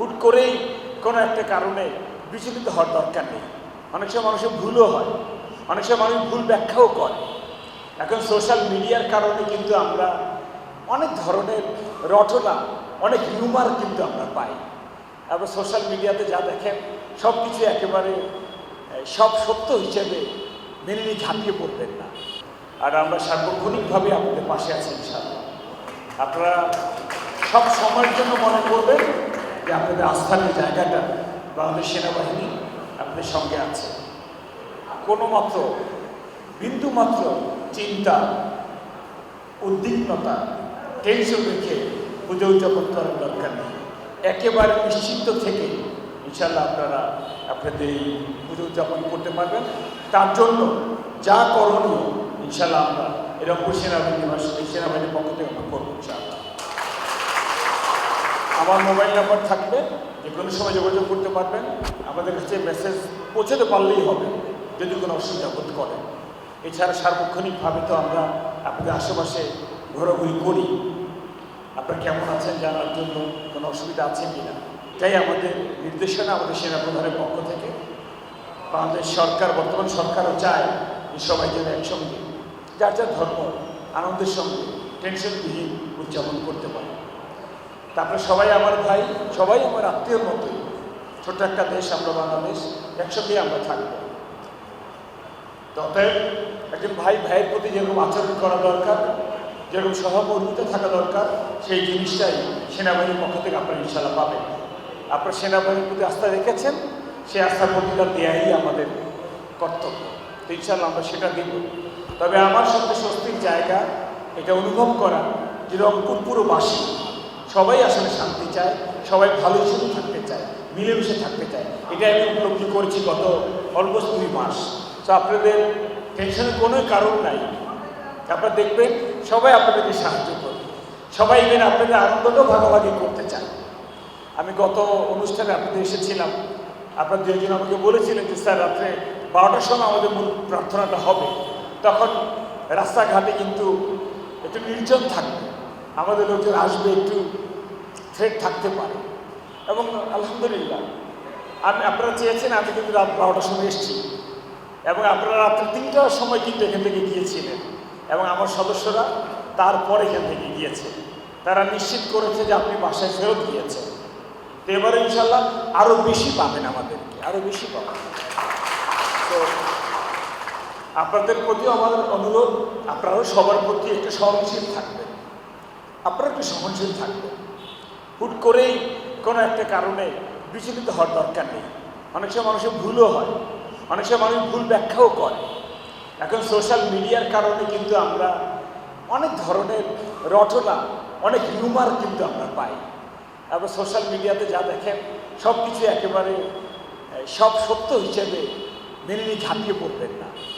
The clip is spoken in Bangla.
হুট করেই কোনো একটা কারণে বিচলিত হওয়ার দরকার নেই। অনেক সময় মানুষের ভুলও হয়। অনেক সময় মানুষ ভুল ব্যাখ্যাও করে। এখন সোশ্যাল মিডিয়ার কারণে কিন্তু আমরা অনেক ধরনের রটনা, অনেক হিউমার কিন্তু আমরা পাই। এবং সোশ্যাল মিডিয়াতে যা দেখেন সব কিছু একেবারে সব সত্য হিসেবে মেনে ঝাঁপিয়ে পড়বেন না। আর আমরা সার্বক্ষণিকভাবে আপনাদের পাশে আছি ইনশাআল্লাহ। আপনারা সব সময়ের জন্য মনে করবেন যে আপনাদের আস্থার জায়গাটা বাংলাদেশ সেনাবাহিনী আপনাদের সঙ্গে আছে। কোনো মাত্র বিন্দু মাত্র চিন্তা, উদ্বিগ্নতা টেনশন রেখে পুজো উদযাপন করার দরকার নেই। একেবারে নিশ্চিন্ত থেকে ইনশাল্লাহ আপনারা আপনাদের এই পুজো উদযাপন করতে পারবেন। তার জন্য যা করণীয় ইনশাল্লাহ আমরা এরকম সেনাবাহিনী সেনাবাহিনীর পক্ষ থেকে আমরা করব আমার মোবাইল নাম্বার থাকবে যে কোনো সময় যোগাযোগ করতে পারবেন। আমাদের কাছে মেসেজ পৌঁছতে পারলেই হবে, যদি কোনো অসুবিধা বোধ করে। এছাড়া সার্বক্ষণিকভাবে তো আমরা আপনাদের আশেপাশে ঘোরাঘুরি করি। আপনারা কেমন আছেন জানার জন্য কোনো অসুবিধা আছে কি না তাই আমাদের নির্দেশনা আমাদের সেনাপ্রধানের পক্ষ থেকে। বাংলাদেশ সরকার, বর্তমান সরকারও চায় যে সবাই যেন একসঙ্গে যার যার ধর্ম, আনন্দের সঙ্গে টেনশনবিহীন উদযাপন করতে পারে। তারপরে সবাই আমার ভাই, সবাই আমার আত্মীয়র মতোই ছোট্ট একটা দেশ আমরা, বাংলাদেশ একসঙ্গেই আমরা থাকব। তবে একজন ভাই, ভাইয়ের প্রতি যেরকম আচরণ করা দরকার, যেরকম সহমর্মিতা থাকা দরকার, সেই জিনিসটাই সেনাবাহিনীর পক্ষ থেকে আপনারা ইনশাল্লাহ পাবেন। আপনারা সেনাবাহিনীর প্রতি আস্থা রেখেছেন, সেই আস্থার প্রতিকার দেওয়াই আমাদের কর্তব্য। তো ইনশাল্লাহ আমরা সেটা দেব। তবে আমার সবচেয়ে স্বস্তির জায়গা, এটা অনুভব করা যে রংপুর পুরোবাসী সবাই আসলে শান্তি চায়, সবাই ভালো হিসেবে থাকতে চায়, মিলেমিশে থাকতে চায়। এটা আমি উপলব্ধি করেছি গত অলমোস্ট দুই মাস। তো আপনাদের টেনশনের কোনো কারণ নাই। আপনারা দেখবেন সবাই আপনাদেরকে সাহায্য করবে সবাই ইভেন আপনাদের আনন্দটাও ভাগাভাগি করতে চায়। আমি গত অনুষ্ঠানে আপনাদের এসেছিলাম। আপনার দুজন আমাকে বলেছিলেন যে, স্যার, রাত্রে বারোটার সময় আমাদের মূল প্রার্থনাটা হবে। তখন রাস্তাঘাটে কিন্তু একটু নির্জন থাকবে। আমাদের লোকজন আসবে একটু থ্রেট থাকতে পারে। এবং আলহামদুলিল্লাহ, আমি, আপনারা চেয়েছেন আমি কিন্তু রাত বারোটার সময় এসেছি। এবং আপনারা রাত্রে তিনটার সময় কিন্তু এখান থেকে গিয়েছিলেন। এবং আমার সদস্যরা তারপরে এখান থেকে গিয়েছে। তারা নিশ্চিত করেছে যে আপনি বাসায় ফেরত গিয়েছেন। তো এবারে ইনশাল্লাহ আরও বেশি পাবেন আমাদেরকে আরও বেশি পাবেন। তো আপনাদের প্রতিও আমার অনুরোধ, আপনারাও সবার প্রতি একটু সহনশীল থাকবেন। আপনারা একটু সহনশীল থাকবেন। হুট করেই কোনো একটা কারণে বিচলিত হওয়ার দরকার নেই। অনেক সময় মানুষের ভুলও হয়। অনেক সময় মানুষ ভুল ব্যাখ্যাও করে। এখন সোশ্যাল মিডিয়ার কারণে কিন্তু আমরা অনেক ধরনের রটনা, অনেক হিউমার কিন্তু আমরা পাই। এবং সোশ্যাল মিডিয়াতে যা দেখেন সব কিছু একেবারে সব সত্য হিসেবে মেনে নিয়ে ঝাঁপিয়ে পড়বেন না।